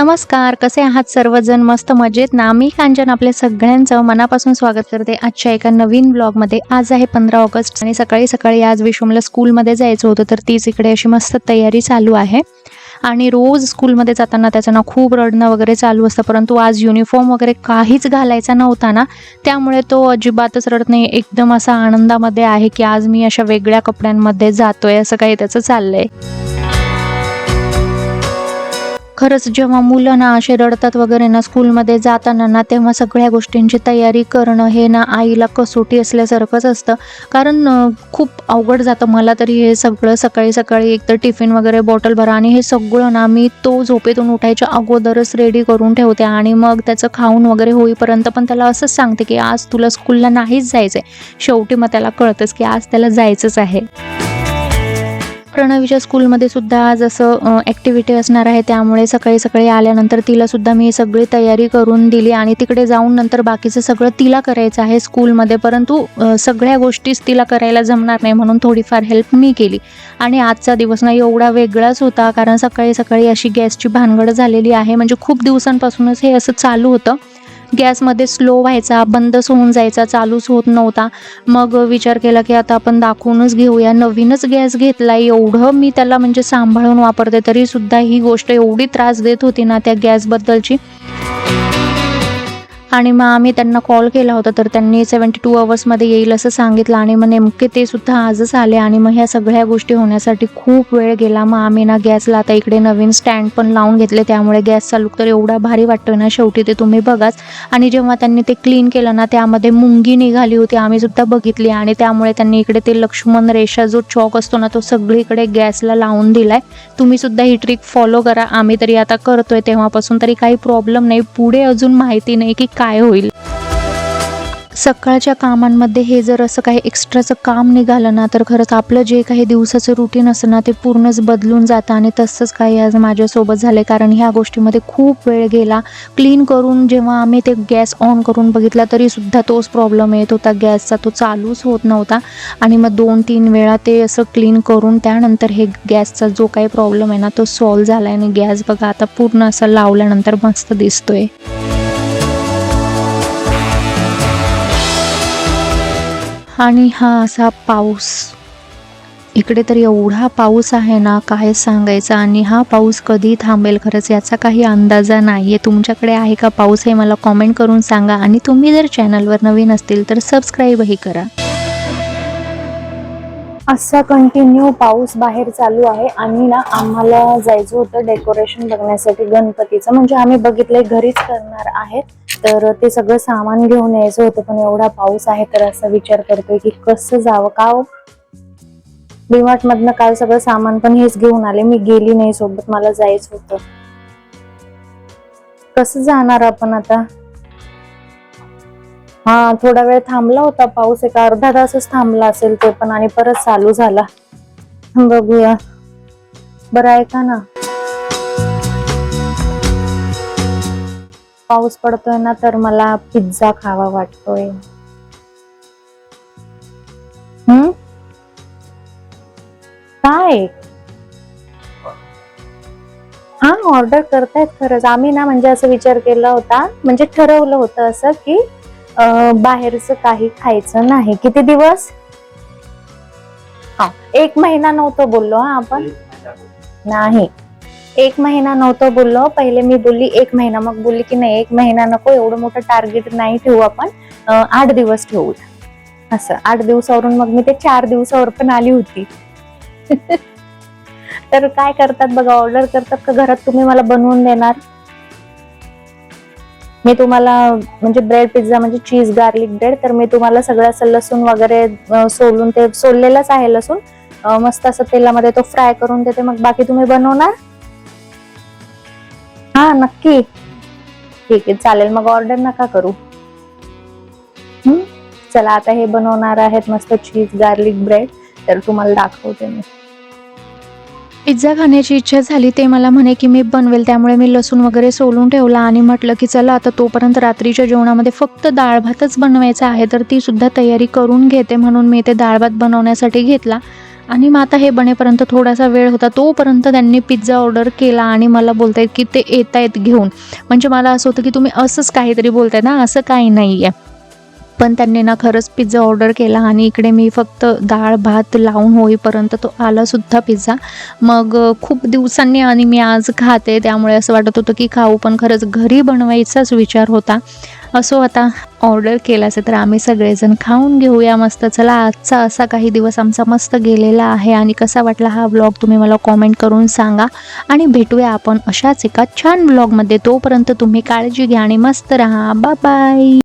नमस्कार कसे आहात सर्वजण? मस्त मजेत ना? मी कांचन आपल्या सगळ्यांचं मनापासून स्वागत करते आजच्या एका नवीन ब्लॉगमध्ये. आज आहे पंधरा ऑगस्ट आणि सकाळी सकाळी आज विश्वमला स्कूलमध्ये जायचं होतं तर तीच इकडे अशी मस्त तयारी चालू आहे. आणि रोज स्कूलमध्ये जाताना त्याचं ना खूप रडणं वगैरे चालू असतं परंतु आज युनिफॉर्म वगैरे काहीच घालायचा नव्हता ना त्यामुळे तो अजिबातच रडत नाही. एकदम असा आनंदामध्ये आहे की आज मी अशा वेगळ्या कपड्यांमध्ये जातोय असं काही त्याचं चाललंय. खरंच जेव्हा मुलं ना असे रडतात वगैरे ना स्कूलमध्ये जाताना ना तेव्हा सगळ्या गोष्टींची तयारी करणं हे ना आईला कसोटी असल्यासारखंच असतं. कारण खूप अवघड जातं मला तरी हे सगळं सकाळी सकाळी एकतर टिफिन वगैरे बॉटल भरा आणि हे सगळं ना मी तो झोपेतून उठायच्या अगोदरच रेडी करून ठेवते आणि मग त्याचं खाऊन वगैरे होईपर्यंत पण त्याला असंच सांगते की आज तुला स्कूलला नाहीच जायचं आहे शेवटी मग त्याला कळतंच की आज त्याला जायचंच आहे. प्रणवीच्या स्कूलमध्ये सुद्धा आज असं ॲक्टिव्हिटी असणार आहे. त्यामुळे सकाळी सकाळी आल्यानंतर तिला सुद्धा मी सगळी तयारी करून दिली आणि तिकडे जाऊन नंतर बाकीचं सगळं तिला करायचं आहे स्कूलमध्ये. परंतु सगळ्या गोष्टीच तिला करायला जमणार नाही म्हणून थोडीफार हेल्प मी केली. आणि आजचा दिवस ना एवढा वेगळाच होता कारण सकाळी सकाळी अशी गॅसची भानगड झालेली आहे. म्हणजे खूप दिवसांपासूनच हे असं चालू होतं. गॅसमध्ये स्लो व्हायचा बंदच होऊन जायचा चालूच होत नव्हता. मग विचार केला की आता आपण दाखवूनच घेऊया. नवीनच गॅस घेतला एवढं मी त्याला म्हणजे सांभाळून वापरते तरीसुद्धा ही गोष्ट एवढी त्रास देत होती ना त्या गॅसबद्दलची. आणि मग आम्ही त्यांना कॉल केला होता तर त्यांनी सेवन्टी टू अवर्समध्ये येईल असं सांगितलं आणि मग नेमके ते सुद्धा आजच आले आणि मग ह्या सगळ्या गोष्टी होण्यासाठी खूप वेळ गेला. मग आम्ही ना गॅसला आता इकडे नवीन स्टँड पण लावून घेतले त्यामुळे गॅसचा लुक तर एवढा भारी वाटतोय ना शेवटी ते तुम्ही बघाच. आणि जेव्हा त्यांनी ते क्लीन केलं ना त्यामध्ये मुंगी निघाली होती आम्ही सुद्धा बघितली आणि त्यामुळे त्यांनी इकडे ते लक्ष्मण रेषा जो चॉक असतो ना तो सगळीकडे गॅसला लावून दिलाय. तुम्ही सुद्धा ही ट्रिक फॉलो करा. आम्ही तरी आता करतोय तेव्हापासून तरी काही प्रॉब्लेम नाही. पुढे अजून माहिती नाही की काय होईल? सकाळच्या कामांमध्ये हे जर असं काही एक्स्ट्राचं काम निघालं ना तर खरंच आपलं जे काही दिवसाचं रुटीन असतं ना ते पूर्णच बदलून जातं आणि तसंच काही आज माझ्यासोबत झालं कारण ह्या गोष्टीमध्ये खूप वेळ गेला. क्लीन करून जेव्हा आम्ही ते गॅस ऑन करून बघितला तरी सुद्धा तोच प्रॉब्लेम येत होता. गॅसचा तो चालूच होत नव्हता. आणि मग दोन तीन वेळा ते असं क्लीन करून त्यानंतर हे गॅसचा जो काही प्रॉब्लेम आहे ना तो सॉल्व झाला आणि गॅस बघा आता पूर्ण असं लावल्यानंतर मस्त दिसतोय. आणि हा असा पाऊस. इकडे तर एवढा पाऊस आहे ना काय सांगायचा? आणि हा पाऊस कधी थांबेल खरंच याचा काही अंदाजा नाही आहे तुमच्याकडे आहे का पाऊस हे मला कॉमेंट करून सांगा. आणि तुम्ही जर चॅनलवर नवीन असतील तर सबस्क्राईबही करा. असा कंटिन्यू पाऊस बाहेर चालू आहे. आणि ना आम्हाला जायचं होतं डेकोरेशन बघण्यासाठी गणपतीचं. म्हणजे आम्ही बघितलंय घरीच करणार आहेत. तर ते सगळं सामान घेऊन यायचं होतं पण एवढा पाऊस आहे तर असा विचार करतोय की कसं जावं? का हो? डीमार्ट मधनं काल सगळं सामान पण हेच घेऊन आले. मी गेली नाही सोबत मला जायचं होतं. कसं जाणार आपण आता? हा थोडा वेळ थांबला होता पाऊस एक अर्धा तासच थांबला असेल ते पण आणि परत चालू झाला. बघूया. बरं ऐका ना? पाऊस पडतोय ना तर मला पिझ्झा खावा वाटतोय. हम्म काय? हा ऑर्डर करतायत खरंच. आम्ही ना म्हणजे असं विचार केला होता म्हणजे ठरवलं होतं असं की बाहेरचं काही खायचं नाही. किती दिवस? हा एक महिना नव्हतं बोललो हा आपण? नाही. एक महिना नव्हतं बोललो. पहिले मी बोलली एक महिना. मग बोलली की नाही एक महिना नको एवढं मोठं टार्गेट नाही ठेवू आपण. आठ दिवस ठेवू. असं आठ दिवसावरून मग मी ते चार दिवसावर पण आली होती. तर काय करतात बघा ऑर्डर करतात का घरात? तुम्ही मला बनवून देणार. मी तुम्हाला म्हणजे ब्रेड पिझ्झा म्हणजे चीज गार्लिक ब्रेड तर मी तुम्हाला सगळं असं लसूण वगैरे सोलून ते सोललेलंच आहे लसूण. मस्त असं तेलामध्ये तो फ्राय करून देते मग बाकी तुम्ही बनवणार? हा नक्की. ठीक आहे चालेल मग ऑर्डर नका करू. हम्म? चला आता हे बनवणार आहेत मस्त चीज गार्लिक ब्रेड तर तुम्हाला दाखवते मी. पिझ्झा खाण्याची इच्छा झाली ते मला म्हणे की मी बनवेल. त्यामुळे मी लसूण वगैरे सोलून ठेवला आणि म्हटलं की चला आता तोपर्यंत रात्रीच्या जेवणामध्ये फक्त डाळ भातच बनवायचा आहे तर ती सुद्धा तयारी करून घेते म्हणून मी ते डाळ भात बनवण्यासाठी घेतला. आणि मग आता हे बनेपर्यंत थोडासा वेळ होता तोपर्यंत त्यांनी पिझ्झा ऑर्डर केला आणि मला बोलतायत की ते येत आहेत घेऊन. म्हणजे मला असं होतं की तुम्ही असंच काहीतरी बोलताय ना असं काही नाही आहे पण त्यांनी ना खरंच पिझ्झा ऑर्डर केला आणि इकडे मी फक्त डाळ भात लावून होईपर्यंत तो आलासुद्धा पिझ्झा मग खूप दिवसांनी आणि मी आज खाते त्यामुळे असं वाटत होतं की खाऊ पण खरंच घरी बनवायचाच विचार होता. असो आता ऑर्डर केला असेल तर आम्ही सगळेजण खाऊन घेऊया मस्त. चला आजचा असा काही दिवस आमचा मस्त गेलेला आहे आणि कसा वाटला हा ब्लॉग तुम्ही मला कॉमेंट करून सांगा. आणि भेटूया आपण अशाच एका छान ब्लॉगमध्ये तोपर्यंत तुम्ही काळजी घ्या आणि मस्त राहा. बा बाय